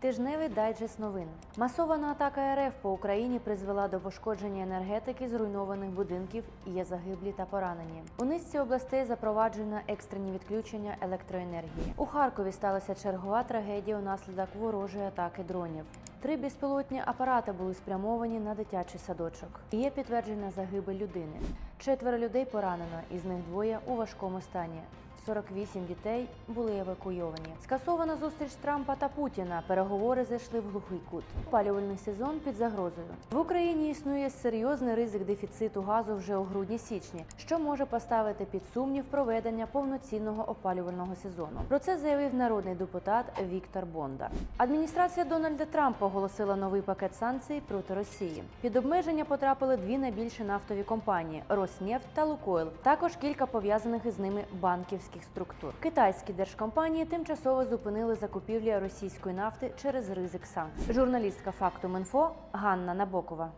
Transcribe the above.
Тижневий дайджест новин. Масована атака РФ по Україні призвела до пошкодження енергетики, зруйнованих будинків, є загиблі та поранені. У низці областей запроваджено екстрені відключення електроенергії. У Харкові сталася чергова трагедія унаслідок ворожої атаки дронів. Три безпілотні апарати були спрямовані на дитячий садочок. Є підтверджена загибель людини. Четверо людей поранено, із них двоє у важкому стані. 48 дітей були евакуйовані. Скасована зустріч Трампа та Путіна. Переговори зайшли в глухий кут. Опалювальний сезон під загрозою. В Україні існує серйозний ризик дефіциту газу вже у грудні-січні, що може поставити під сумнів проведення повноцінного опалювального сезону. Про це заявив народний депутат Віктор Бондар. Адміністрація Дональда Трампа оголосила новий пакет санкцій проти Росії. Під обмеження потрапили дві найбільші нафтові компанії Роснефть та Лукойл. Також кілька пов'язаних із ними банківських структур. Китайські держкомпанії тимчасово зупинили закупівлі російської нафти через ризик санкцій. Журналістка Фактум.Інфо Ганна Набокова.